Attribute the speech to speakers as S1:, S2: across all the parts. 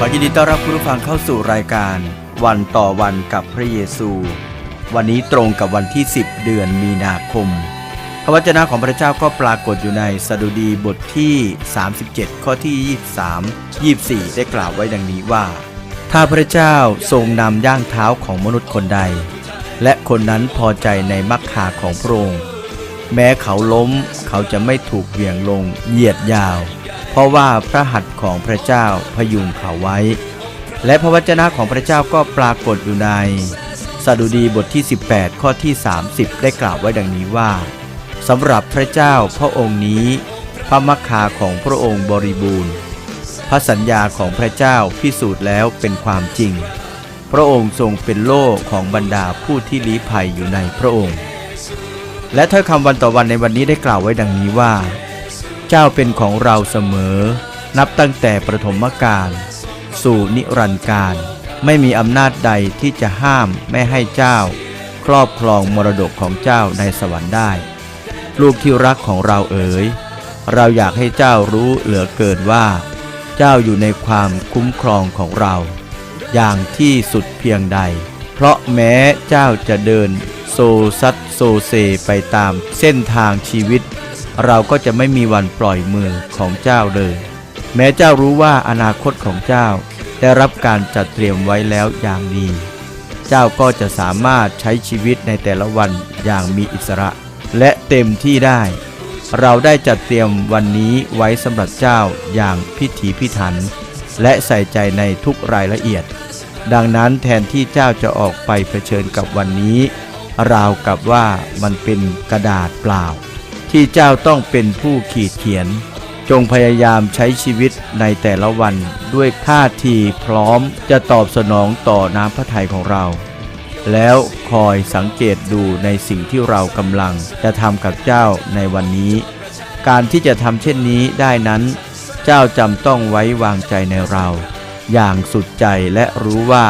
S1: ขอยินดีต้อนรับคุณผู้ฟังเข้าสู่รายการวันต่อวันกับพระเยซู วันนี้ตรงกับวันที่ 10 เดือนมีนาคม พระวจนะของพระเจ้าก็ปรากฏอยู่ในสดุดีบทที่ 37 ข้อที่ 23 24 ได้กล่าวไว้ดังนี้ว่า ถ้าพระเจ้าทรงนำย่างเท้าของมนุษย์คนใด และคนนั้นพอใจในมักคาของพระองค์แม้เขาล้มเขาจะไม่ถูกเหวี่ยงลงเหยียดยาว ราะว่าพระหัตถ์ของพระเจ้าพยุงเขาไว้ และพระวจนะของพระเจ้าก็ปรากฏอยู่ในสดุดีบทที่ 18 ข้อที่ 30 ได้กล่าวไว้ดังนี้ว่าสำหรับพระเจ้าพระองค์นี้ พระมัคคาของพระองค์บริบูรณ์ พระสัญญาของพระเจ้าพิสูจน์แล้วเป็นความจริง พระองค์ทรงเป็นโล่ของบรรดาผู้ที่ลี้ภัยอยู่ในพระองค์ และถ้อยคำวันต่อวันในวันนี้ได้กล่าวไว้ดังนี้ว่า เจ้าเป็นของเราเสมอ นับตั้งแต่ประถมกาลสู่นิรันดร์การ ไม่มีอำนาจใดที่จะห้ามไม่ให้เจ้า ครอบครองมรดกของเจ้าในสวรรค์ได้ ลูกที่รักของเราเอ๋ยเราอยากให้เจ้ารู้เหลือเกินว่า เจ้าอยู่ในความคุ้มครองของเรา อย่างที่สุดเพียงใด เพราะแม้เจ้าจะเดินโซซัดโซเซไปตามเส้นทางชีวิต เราก็จะไม่มีวันปล่อยมือของเจ้าเลย แม้เจ้ารู้ว่าอนาคตของเจ้า ได้รับการจัดเตรียมไว้แล้วอย่างดี เจ้าก็จะสามารถใช้ชีวิตในแต่ละวันอย่างมีอิสระ และเต็มที่ได้ เราได้จัดเตรียมวันนี้ไว้สำหรับเจ้าอย่างพิถีพิถัน และใส่ใจในทุกรายละเอียด ดังนั้นแทนที่เจ้าจะออกไปเผชิญกับวันนี้ราวกับว่ามันเป็นกระดาษเปล่า ที่เจ้าต้องเป็นผู้ขีดเขียน จงพยายามใช้ชีวิตในแต่ละวันด้วยท่าทีพร้อมจะตอบสนองต่อน้ำพระทัยของเรา แล้วคอยสังเกตดูในสิ่งที่เรากำลังจะทำกับเจ้าในวันนี้ การที่จะทำเช่นนี้ได้นั้น เจ้าจำต้องไว้วางใจในเรา อย่างสุดใจและรู้ว่า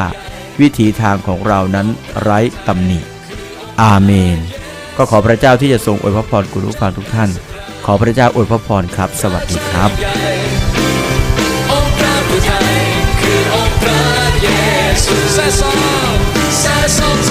S1: วิถีทางของเรานั้นไร้ตำหนิ อาเมน ก็ขอพระเจ้าที่จะทรงอวยพระพรคุณผู้ฟังทุกท่าน ขอพระเจ้าอวยพระพรครับ สวัสดีครับ
S2: คือองค์พระเยซูแท้ทรงแท้ทรง